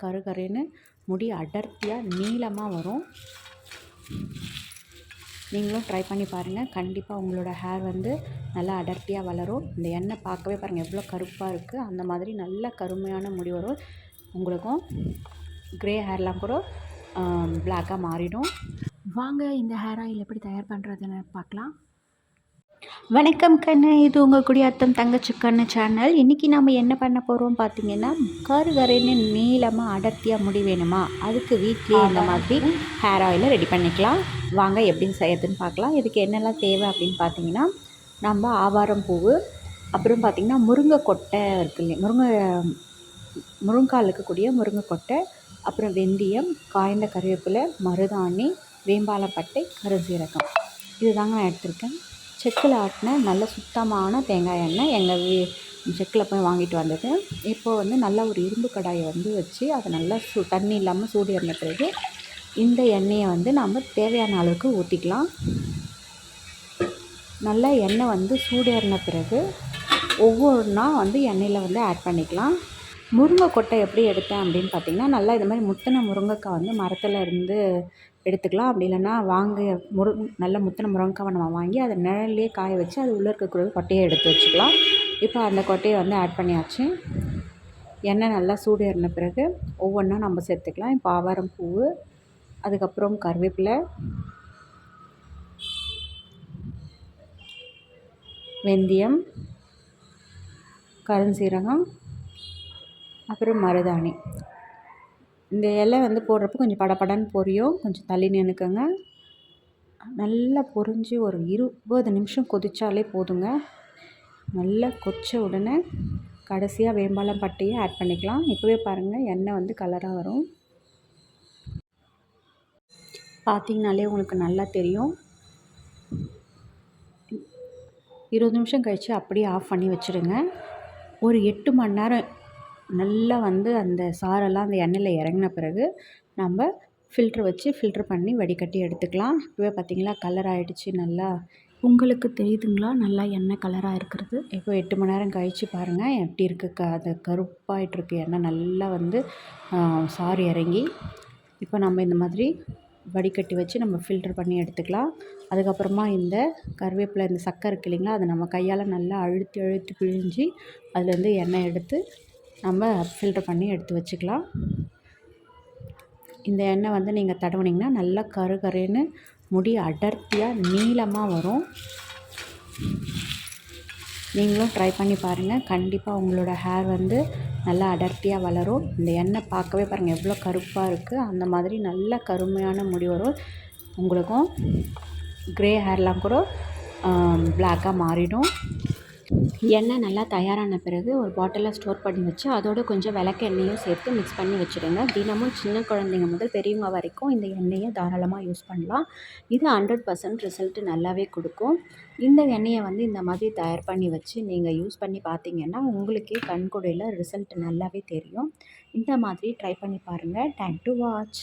கருகருன்னு முடி அடர்த்தியாக நீளமாக வரும். நீங்களும் ட்ரை பண்ணி பாருங்கள் கண்டிப்பாக உங்களோட ஹேர் வந்து நல்லா அடர்த்தியாக வளரும். இந்த எண்ணெய் பார்க்கவே பாருங்கள் எவ்வளோ கருப்பாக இருக்குது அந்த மாதிரி நல்ல கருமையான முடி வரும். உங்களுக்கும் க்ரே ஹேர்லாம் கூட பிளாக்காக மாறிடும். வாங்க இந்த ஹேர் ஆயில் எப்படி தயார் பண்ணுறதுன்னு பார்க்கலாம். வணக்கம் கண்ணு. இது உங்கள் குடியாத்தம் தங்கச்சி கண்ணு சேனல் இன்றைக்கி நம்ம என்ன பண்ண போகிறோம் பார்த்தீங்கன்னா கரு கருன்னு நீளமாக அடர்த்தியாக முடி வேணுமா? அதுக்கு வீட்லேயே இந்த மாதிரி ஹேர் ஆயிலை ரெடி பண்ணிக்கலாம். வாங்க எப்படி செய்யறதுன்னு பார்க்கலாம். இதுக்கு என்னெல்லாம் தேவை அப்படின்னு பார்த்தீங்கன்னா நம்ம ஆவாரம் பூவு அப்புறம் பார்த்திங்கன்னா முருங்கை கொட்டை இருக்கு இல்லையா? முருங்கை முருங்கால் இருக்கக்கூடிய முருங்கை கொட்டை அப்புறம் வெந்தயம் காய்ந்த கருவேப்பிலை மருதாணி வேம்பாலப்பட்டை கருசீரகம் இது தாங்க நான் எடுத்திருக்கேன். செக்கில் ஆட்டின நல்ல சுத்தமான தேங்காய் எண்ணெய் எங்கள் வீ செக்கில் போய் வாங்கிட்டு வந்தது. இப்போது வந்து நல்லா ஒரு இரும்பு கடாயை வந்து வச்சு அதை நல்லா சு தண்ணி இல்லாமல் சூடு ஏறின பிறகு இந்த எண்ணெயை வந்து நம்ம தேவையான அளவுக்கு ஊற்றிக்கலாம் நல்லா எண்ணெய் வந்து சூடு ஏறின பிறகு ஒவ்வொன்றா வந்து எண்ணெயில் வந்து ஆட் பண்ணிக்கலாம். முருங்கைக்கொட்டை எப்படி எடுத்தேன் அப்படின்னு பார்த்தீங்கன்னா நல்லா இது மாதிரி முத்தின முருங்கைக்காய் வந்து மரத்தில் இருந்து எடுத்துக்கலாம். அப்படி இல்லைன்னா வாங்க முரு நல்ல முத்தனை முருங்கைக்காவை நம்ம வாங்கி அதை நிழல்லே காய வச்சு அது உள்ளே இருக்கக்கூடிய கொட்டையை எடுத்து வச்சுக்கலாம். இப்போ அந்த கொட்டையை வந்து ஆட் பண்ணியாச்சு. எண்ணெய் நல்லா சூடு ஏறின பிறகு ஒவ்வொன்றா நம்ம சேர்த்துக்கலாம். இப்போ ஆவாரம் பூ அதுக்கப்புறம் கருவேப்பிலை வெந்தயம் கருஞ்சீரகம் அப்புறம் மருதாணி. இந்த இலை வந்து போடுறப்ப கொஞ்சம் படபடன்னு பொரியும். கொஞ்சம் தள்ளி நின்றுக்கங்க நல்லா பொரிஞ்சு ஒரு இருபது நிமிஷம் கொதித்தாலே போதுங்க. நல்லா கொச்ச உடனே கடைசியாக வேம்பாலம் பட்டையை ஆட் பண்ணிக்கலாம். இப்போவே பாருங்கள் எண்ணெய் வந்து கலராக வரும். பார்த்தீங்கனாலே உங்களுக்கு நல்லா தெரியும். இருபது நிமிஷம் கழித்து அப்படியே ஆஃப் பண்ணி வச்சுடுங்க. ஒரு எட்டு மணி நேரம் நல்லா வந்து அந்த சாரெல்லாம் அந்த எண்ணெயில் இறங்கின பிறகு நம்ம ஃபில்ட்ரு வச்சு ஃபில்ட்ரு பண்ணி வடிகட்டி எடுத்துக்கலாம். இப்போவே பார்த்திங்களா கலர் ஆகிடுச்சி நல்லா உங்களுக்கு தெரியுதுங்களா? நல்லா எண்ணெய் கலராக இருக்கிறது. இப்போ எட்டு மணி நேரம் கழித்து பாருங்கள் எப்படி இருக்குது க அது கருப்பாயிட்ருக்கு எண்ணெய் நல்லா வந்து சாறு இறங்கி. இப்போ நம்ம இந்த மாதிரி வடிகட்டி வச்சு நம்ம ஃபில்ட்ரு பண்ணி எடுத்துக்கலாம். அதுக்கப்புறமா இந்த கருவேப்பிலை இந்த சக்கரை இருக்கு இல்லைங்களா? அதை நம்ம கையால் நல்லா அழுத்தி அழுத்தி பிழிஞ்சு அதுலேருந்து எண்ணெய் எடுத்து நம்ம ஃபில்டர் பண்ணி எடுத்து வச்சுக்கலாம். இந்த எண்ணெய் வந்து நீங்கள் தடவுனீங்கன்னா நல்லா கரு கருன்னு முடி அடர்த்தியாக நீளமாக வரும். நீங்களும் ட்ரை பண்ணி பாருங்கள் கண்டிப்பாக உங்களோட ஹேர் வந்து நல்லா அடர்த்தியாக வளரும். இந்த எண்ணெய் பார்க்கவே பாருங்கள் எவ்வளோ கருப்பாக இருக்குது அந்த மாதிரி நல்ல கருமையான முடி வரும். உங்களுக்கும் க்ரே ஹேர்லாம் கூட பிளாக்காக மாறிடும். எண்ணெய் நல்லா தயாரான பிறகு ஒரு பாட்டிலில் ஸ்டோர் பண்ணி வச்சு அதோட கொஞ்சம் விளக்கெண்ணெயும் சேர்த்து மிக்ஸ் பண்ணி வச்சுடுங்க. தினமும் சின்ன குழந்தைங்க முதல் பெரியவங்க வரைக்கும் இந்த எண்ணெயை தாராளமாக யூஸ் பண்ணலாம். இது ஹண்ட்ரட் பர்சன்ட் ரிசல்ட்டு நல்லாவே கொடுக்கும். இந்த எண்ணெயை வந்து இந்த மாதிரி தயார் பண்ணி வச்சு நீங்கள் யூஸ் பண்ணி பார்த்தீங்கன்னா உங்களுக்கே கண்கொடையில் ரிசல்ட் நல்லாவே தெரியும். இந்த மாதிரி ட்ரை பண்ணி பாருங்கள் தேங்க் டு வாட்ச்